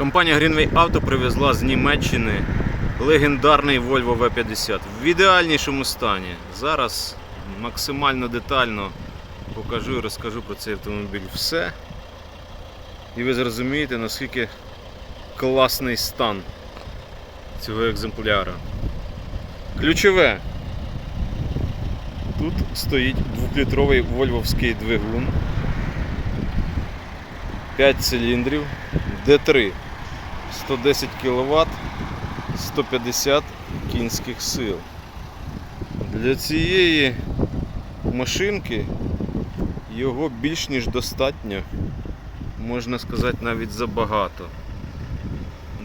Компанія Greenway Auto привезла з Німеччини легендарний Volvo V50 в ідеальнішому стані. Зараз максимально детально покажу і розкажу про цей автомобіль все. І ви зрозумієте, наскільки класний стан цього екземпляра. Ключове. Тут стоїть двохлітровий вольвовський двигун. 5 циліндрів, D3, 110 кВт, 150 кінських сил. Для цієї машинки його більш ніж достатньо, можна сказати, навіть забагато.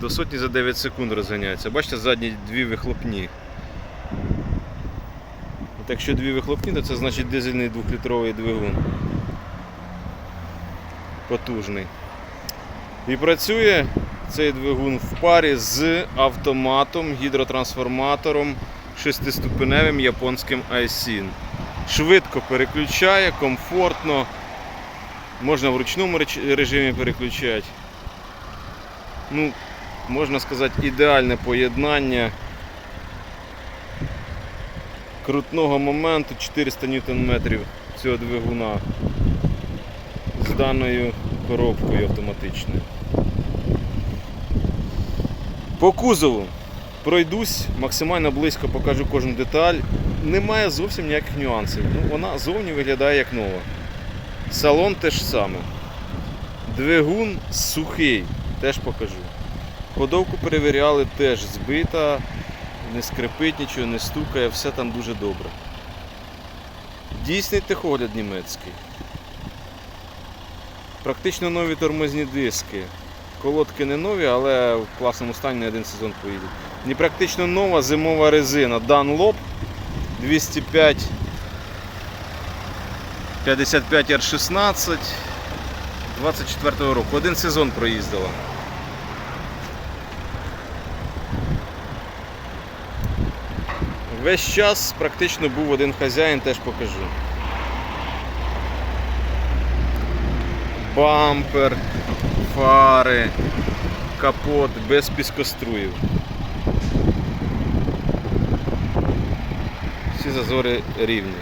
До сотні за 9 секунд розганяється. Бачите, задні дві вихлопні. От якщо дві вихлопні, то це значить дизельний 2-літровий двигун. Потужний. І працює цей двигун в парі з автоматом, гідротрансформатором шестиступеневим японським Aisin. Швидко переключає, комфортно. Можна в ручному режимі переключати. Ну, можна сказати, ідеальне поєднання крутного моменту 400 Нм цього двигуна з даною коробкою автоматичною. По кузову пройдусь максимально близько, покажу кожну деталь. Немає зовсім ніяких нюансів. Ну, вона зовні виглядає як нова. Салон теж саме. Двигун сухий, теж покажу. Ходовку перевіряли, теж збита, не скрипить нічого, не стукає, все там дуже добре. Дійсний техогляд німецький. Практично нові тормозні диски. Колодки не нові, але в класному стані не один сезон поїдуть. Не практично нова зимова резина Dunlop 205 55 R16 24 року. Один сезон проїздила. Весь час практично був один хазяїн, теж покажу. Бампер, фари, капот без піскоструїв. Всі зазори рівні.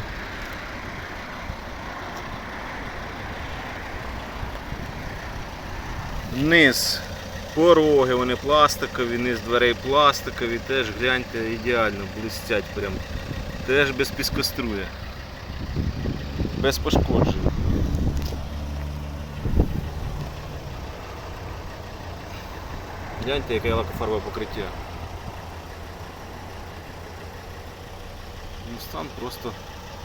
Низ, пороги, вони пластикові, низ дверей пластикові, теж гляньте ідеально, блистять прям. Теж без піскоструя. Без пошкоджень. Гляньте, яке лакофарбове покриття. Ну, стан просто,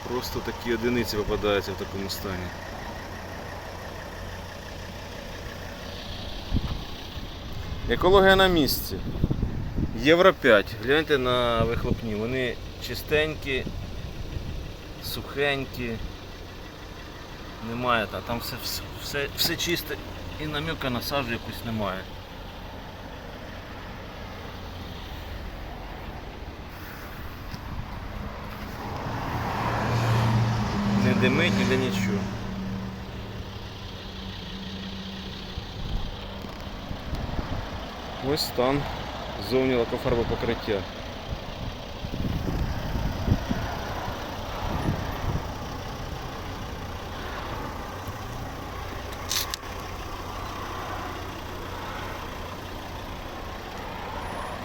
просто такі одиниці попадаються в такому стані. Екологія на місці. Євро 5. Гляньте на вихлопні. Вони чистенькі, сухенькі. Немає та там все, все, все, чисте і наміка на сажу якусь немає. Димить, ніде нічого. Ось стан зовні лакофарбового покриття.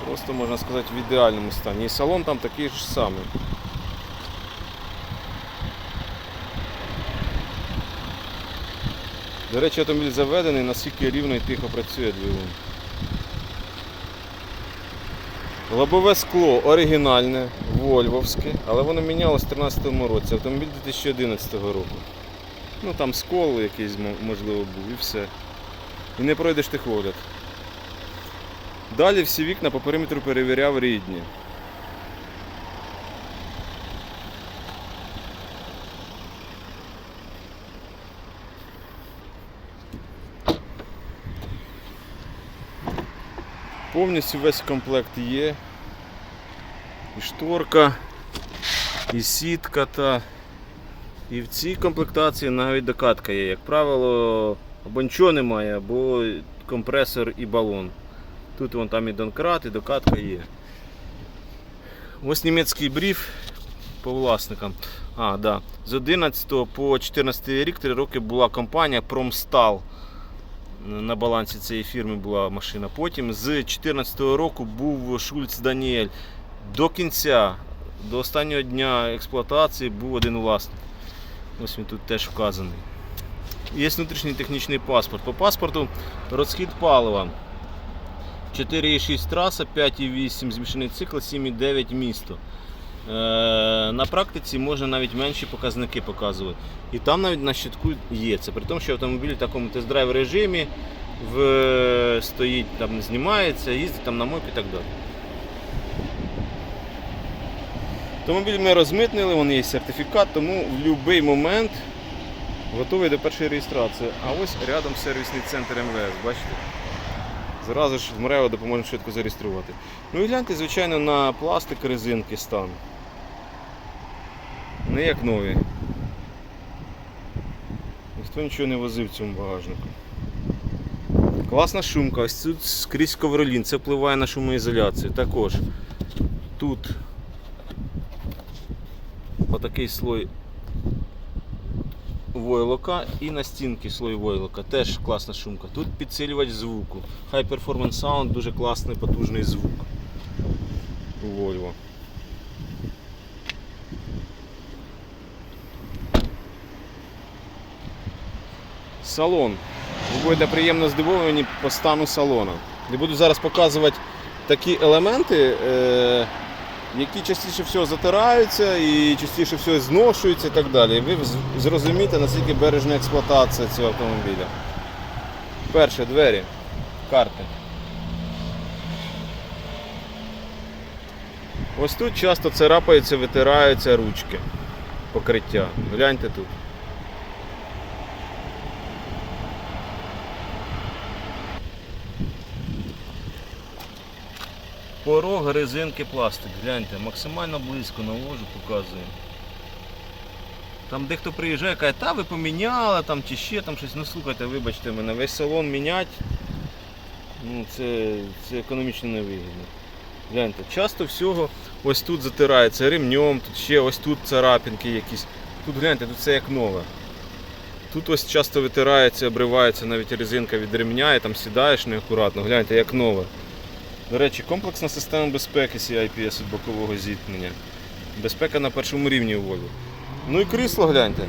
Просто можна сказати в ідеальному стані. І салон там такий ж самий. До речі, автомобіль заведений, наскільки рівно і тихо працює двигун. Лобове скло оригінальне, вольвовське, але воно мінялось в 2013 році. Автомобіль 2011 року. Ну там скол якийсь можливо був і все. І не пройдеш техогляд. Далі всі вікна по периметру перевіряв рідні. Повністю весь комплект є. І шторка, і сітка та. І в цій комплектації навіть докатка є. Як правило, або нічого немає, або компресор і балон. Тут вон там і донкрат, і докатка є. Ось німецький бриф по власникам. А, да. З 11 по 14 рік 3 роки була компанія Промстал. На балансі цієї фірми була машина. Потім з 2014 року був Шульц Даніель. До кінця, до останнього дня експлуатації був один власник. Ось він тут теж вказаний. Є внутрішній технічний паспорт. По паспорту розхід палива. 4,6 траса, 5,8 змішаний цикл, 7,9 місто. Е, на практиці можна навіть менші показники показувати. І там навіть на щитку є. Це при тому, що автомобіль в такому тест-драйв режимі в, стоїть, там знімається, їздить там на мопі і так далі. Автомобіль ми розмитнили, вон є сертифікат, тому в будь-який момент готовий до першої реєстрації. А ось рядом сервісний центр МВС, бачите? Зразу ж з МРЕО допоможемо швидко зареєструвати. Ну і гляньте, звичайно, на пластик резинки стан. Не як нові. Ніхто нічого не возив в цьому багажнику. Класна шумка, ось тут скрізь ковролін, це впливає на шумоізоляцію. Також тут отакий слой войлока і на стінки слой войлока. Теж класна шумка. Тут підсилювач звуку. High Performance Sound, дуже класний потужний звук у Volvo. Салон. Ви будете приємно здивовані по стану салона. Я буду зараз показувати такі елементи, е, які частіше всього затираються і частіше всього зношуються і так далі. Ви зрозумієте, наскільки бережна експлуатація цього автомобіля. Перше, двері, карти. Ось тут часто царапаються, витираються ручки покриття. Гляньте тут. Порог, резинки, пластик. Гляньте, максимально близько навожу, показую. Там дехто приїжджає, каже, та ви поміняли там чи ще там щось. Ну слухайте, вибачте мене, весь салон міняти. Ну, це, це економічно невигідно. Гляньте, часто всього ось тут затирається ремнем, тут ще ось тут царапинки якісь. Тут гляньте, тут все як нове. Тут ось часто витирається, обривається навіть резинка від ремня і там сідаєш неаккуратно. Гляньте, як нове. До речі, комплексна система безпеки CIPS від бокового зіткнення. Безпека на першому рівні у Volvo. Ну і крісло гляньте.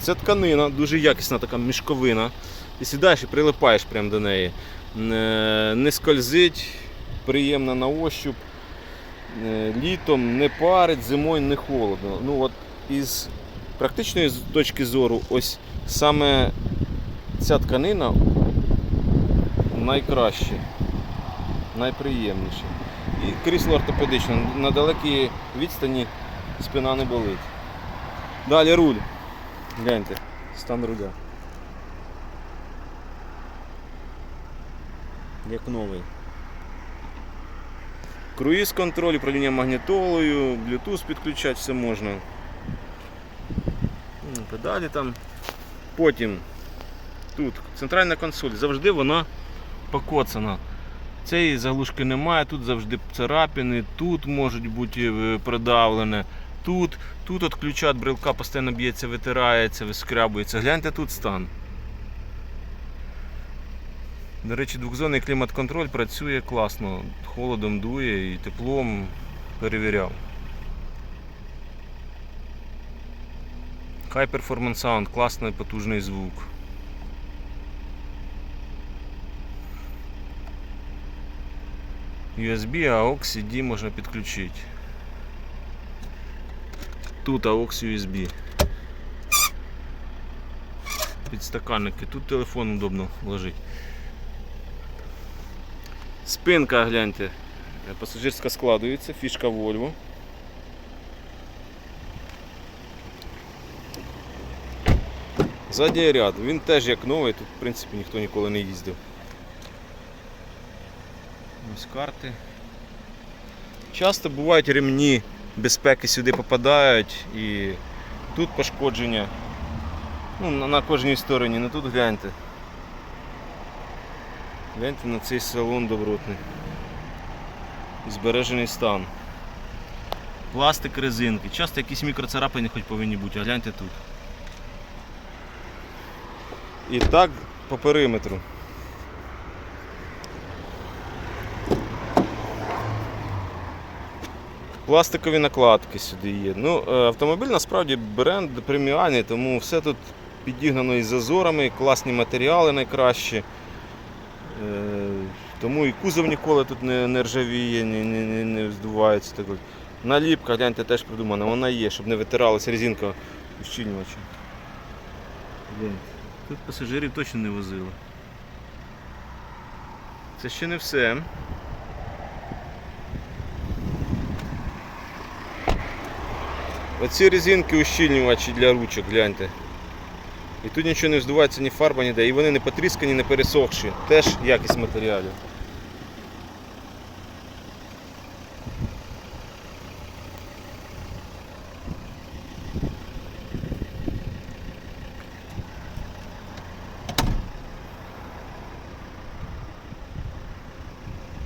Це тканина, дуже якісна така мішковина. Ти сідаєш і прилипаєш прямо до неї. Не, не скользить, приємна на ощуп. Е, Літом не парить, зимою не холодно. Ну от із практичної точки зору, ось саме ця тканина найкраще найприємніше. І крісло ортопедичне. На далекій відстані спина не болить. Далі руль. Гляньте, стан руля. Як новий. Круїз контроль, управління магнітолою, Bluetooth підключати все можна. Ну, Педалі там. Потім тут центральна консоль. Завжди вона покоцана. Цієї заглушки немає, тут завжди царапини, тут можуть бути е, придавлене, тут, тут от ключа від брелка постійно б'ється, витирається, вискрябується. Гляньте тут стан. До речі, двохзонний клімат-контроль працює класно. Холодом дує і теплом перевіряв. High Performance Sound, класний потужний звук. USB, AUX, CD можна підключити. Тут AUX USB. Підстаканники. Тут телефон удобно ложить. Спинка, гляньте. Пасажирська складується, фішка Volvo. Задній ряд, він теж як новий, тут в принципі ніхто ніколи не їздив. Ось карти. Часто бувають ремні безпеки сюди попадають і тут пошкодження. Ну, на, кожній стороні, ну тут гляньте. Гляньте на цей салон добротний. Збережений стан. Пластик резинки. Часто якісь мікроцарапини хоч повинні бути, а гляньте тут. І так по периметру. Пластикові накладки сюди є. Ну, е, автомобіль насправді бренд преміальний, тому все тут підігнано із зазорами, класні матеріали найкращі. Е, Тому і кузов ніколи тут не, не ржавіє, не, не, не, здувається. Так. Наліпка, гляньте, теж придумана, вона є, щоб не витиралася резинка ущільнювача. Тут пасажирів точно не возили. Це ще не все. Оці резинки ущільнювачі для ручок, гляньте. І тут нічого не здувається, ні фарба ніде, і вони не потріскані, не пересохші. Теж якість матеріалів.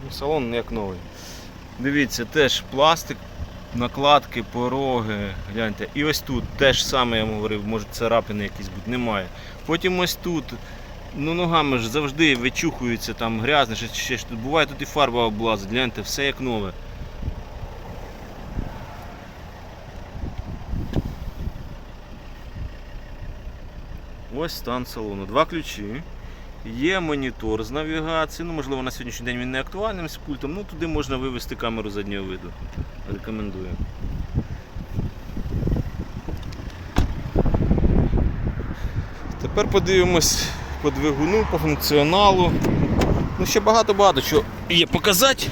Ну, Салон як новий. Дивіться, теж пластик, накладки, пороги, гляньте. І ось тут теж саме я вам говорив, може царапини якісь бути, немає. Потім ось тут, ну ногами ж завжди вичухується там грязне, ще, ще ж тут буває тут і фарба облазить, гляньте, все як нове. Ось стан салону. Два ключі. Є монітор з навігацією. Ну, можливо, на сьогоднішній день він не актуальним з пультом. Ну, туди можна вивести камеру заднього виду. Рекомендую. Тепер подивимось по двигуну, по функціоналу. Ну, ще багато-багато що є показати.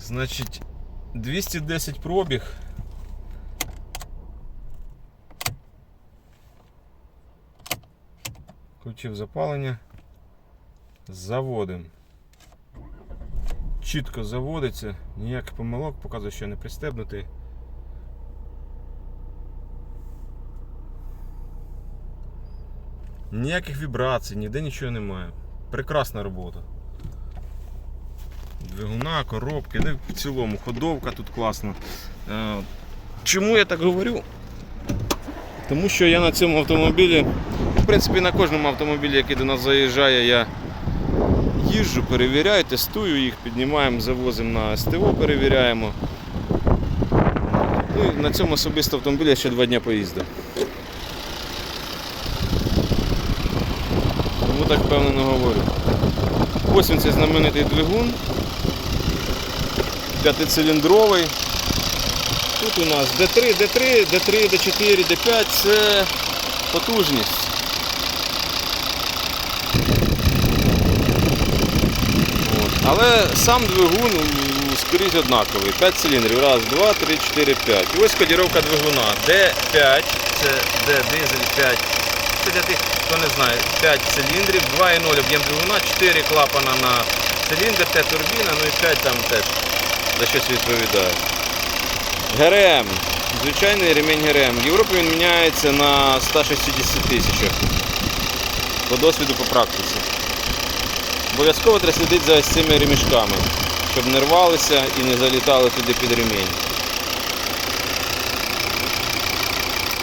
Значить, 210 пробіг. Включив запалення. Заводимо. Чітко заводиться, ніяких помилок, показує, що не пристебнутий. Ніяких вібрацій, ніде нічого немає. Прекрасна робота. Двигуна, коробки, ну в цілому ходовка тут класна. Е, Чому я так говорю? Тому що я на цьому автомобілі, в принципі, на кожному автомобілі, який до нас заїжджає, я їжджу, перевіряю, тестую їх, піднімаємо, завозимо на СТО, перевіряємо. Ну, і на цьому особисто автомобілі я ще два дні поїздив. Тому так впевнено говорю. Ось він цей знаменитий двигун. П'ятициліндровий. Тут у нас D3, D3, D3, D4, D5 це потужність. Але сам двигун м, скрізь однаковий. 5 циліндрів. Раз, два, три, чотири, п'ять. І ось кодіровка двигуна. D5, це D дизель 5. Це для тих, хто не знає, 5 циліндрів, 2,0 об'єм двигуна, 4 клапана на циліндр, Т турбіна, ну і 5 там теж за щось відповідає. ГРМ. Звичайний ремінь ГРМ. В Європі він міняється на 160 тисячах. По досвіду, по практиці. Обов'язково треба слідити за ось цими ремішками, щоб не рвалися і не залітали туди під ремінь.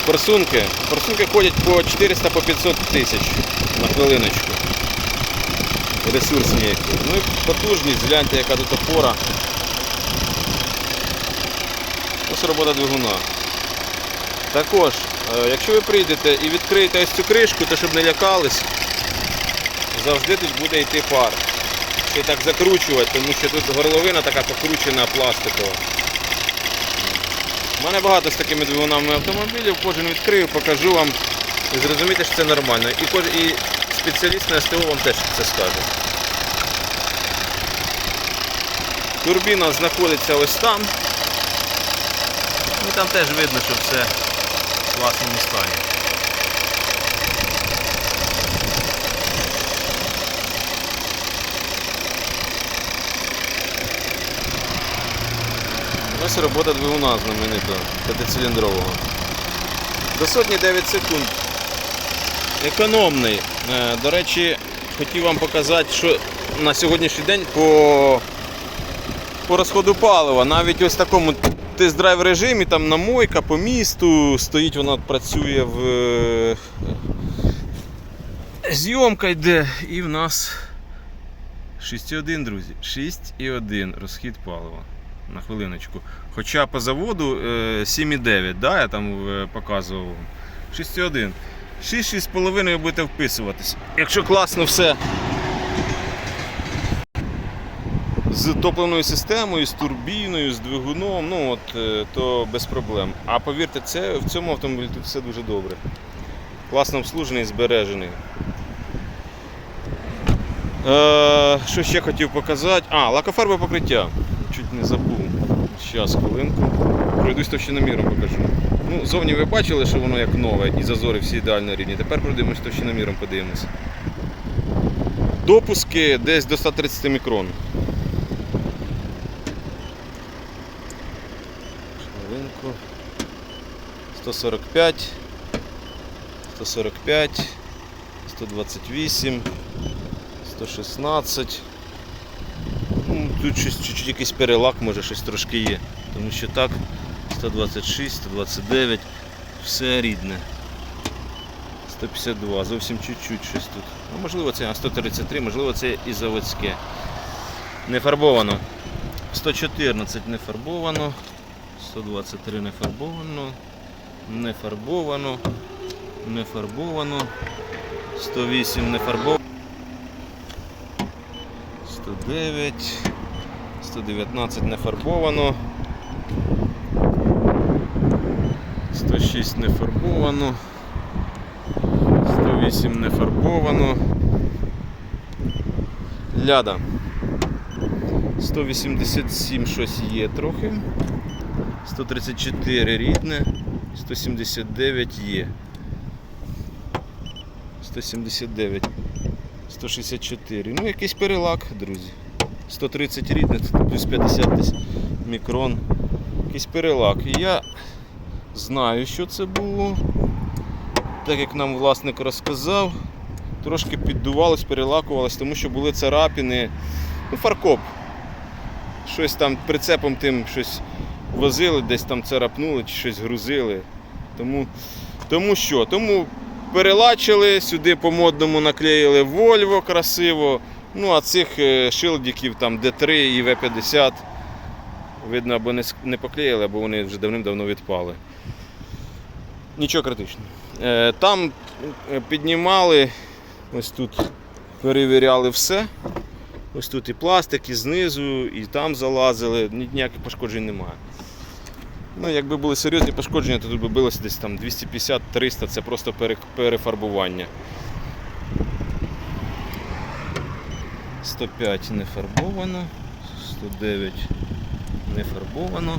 Форсунки. Форсунки ходять по 400 по 500 тисяч на хвилиночку. Ресурсні. Ну і потужність, гляньте, яка тут опора. Ось робота двигуна. Також, е, якщо ви прийдете і відкриєте ось цю кришку, то щоб не лякались, завжди тут буде йти пар. Ще так закручувати, тому що тут горловина така покручена пластикова. У мене багато з такими двигунами автомобілів, кожен відкрию, покажу вам і зрозумієте, що це нормально. І, кож... і спеціаліст на СТО вам теж це скаже. Турбіна знаходиться ось там. І там теж видно, що все в класному стані. Ось робота двигуна знаменитого, п'ятициліндрового. До сотні 9 секунд. Економний. Е, До речі, хотів вам показати, що на сьогоднішній день по, по розходу палива, навіть ось в такому тест-драйв режимі, там намойка по місту, стоїть вона працює в е, зйомка йде і в нас 6,1, друзі. 6,1 розхід палива. На хвилиночку. Хоча по заводу е, 7,9, да, я там е, показував. 6,1. 6-6,5 ви будете вписуватись. Якщо класно все з топливною системою, з турбіною, з двигуном, ну от, е, то без проблем. А повірте, це, в цьому автомобілі тут все дуже добре. Класно обслужений збережений. Е, що ще хотів показати? А, лакофарбове покриття. Чуть не забув. Зараз, хвилинку. Пройдусь товщиноміром покажу. Ну, зовні ви бачили, що воно як нове і зазори всі ідеально рівні. Тепер пройдемось товщиноміром, подивимось. Допуски десь до 130 мікрон. Хвилинку. 145, 145, 128, 116. Тут щось чуть-чуть якийсь перелак, може щось трошки є. Тому що так, 126, 129, все рідне. 152, зовсім чуть-чуть щось тут. Ну, можливо, це а, 133, можливо, це і заводське. Не фарбовано. 114 не фарбовано. 123 не фарбовано. Не фарбовано. Не фарбовано. 108 не фарбовано. 109. 119 не фарбовано. 106 не фарбовано. 108 не фарбовано. Ляда. 187 щось є трохи. 134 рідне. 179 є. 179. 164. Ну, якийсь перелак, друзі. 130 рідне, це плюс 50 десь мікрон. Якийсь перелак. І я знаю, що це було. Так як нам власник розказав, трошки піддувалось, перелакувалось, тому що були царапини. Ну, фаркоп. Щось там прицепом тим щось возили, десь там царапнули чи щось грузили. Тому, тому що? Тому перелачили, сюди по-модному наклеїли Volvo красиво. Ну, а цих е, шилдиків там D3 і V50 видно, або не, поклеїли, або вони вже давним-давно відпали. Нічого критичного. Е, Там е, піднімали, ось тут перевіряли все. Ось тут і пластик, і знизу, і там залазили, ні- ніяких пошкоджень немає. Ну, якби були серйозні пошкодження, то тут би билося десь там 250-300, це просто перефарбування. 105 не фарбовано, 109 не фарбовано,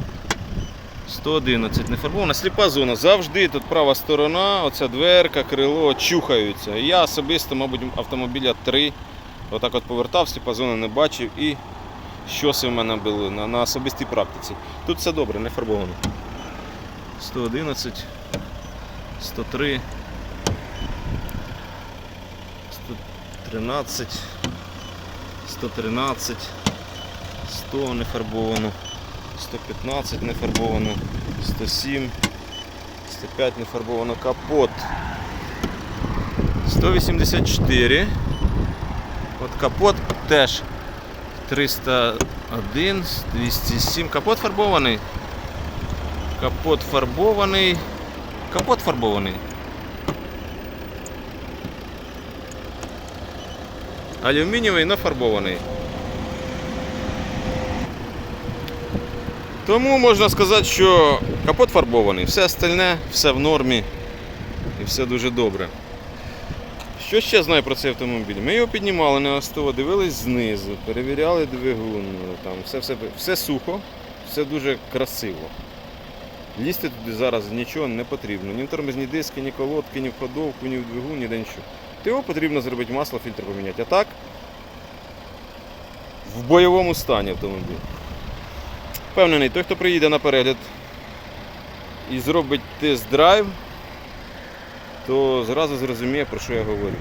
111 не фарбовано. Сліпа зона. Завжди тут права сторона, оця дверка, крило чухаються. Я особисто, мабуть, автомобіля 3 отак от повертав, сліпа зона не бачив і щоси в мене були на, на особистій практиці. Тут все добре, не фарбовано. 111, 103, 113, 113, 100 не фарбовано, 115 не фарбовано, 107, 105 не фарбовано, капот. 184. От капот теж 301, 207. Капот фарбований. Капот фарбований. Капот фарбований. Алюмінієвий нафарбований. Тому можна сказати, що капот фарбований, все остальне, все в нормі і все дуже добре. Що ще знаю про цей автомобіль? Ми його піднімали на СТО, дивились знизу, перевіряли двигун, там все, все, все сухо, все дуже красиво. Лізти туди зараз нічого не потрібно. Ні в тормозні диски, ні колодки, ні в ходовку, ні в двигун, ніде нічого. Його потрібно зробити масло, фільтр поміняти. А так в бойовому стані автомобіль. Впевнений, той, хто приїде на перегляд і зробить тест-драйв, то зразу зрозуміє, про що я говорю.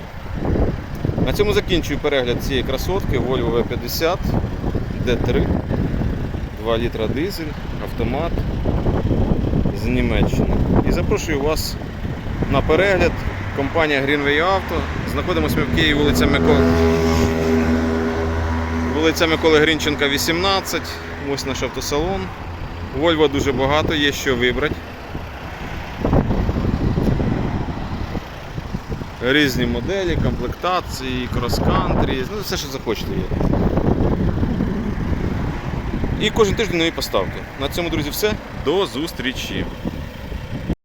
На цьому закінчую перегляд цієї красотки Volvo V50 D3 2 літра дизель, автомат з Німеччини. І запрошую вас на перегляд. Компанія Greenway Auto. Знаходимося ми в Києві, вулиця Миколи. Вулиця Миколи Грінченка, 18. Ось наш автосалон. Volvo дуже багато, є що вибрати. Різні моделі, комплектації, крос-кантрі, ну все, що захочете є. І кожен тиждень нові поставки. На цьому, друзі, все. До зустрічі!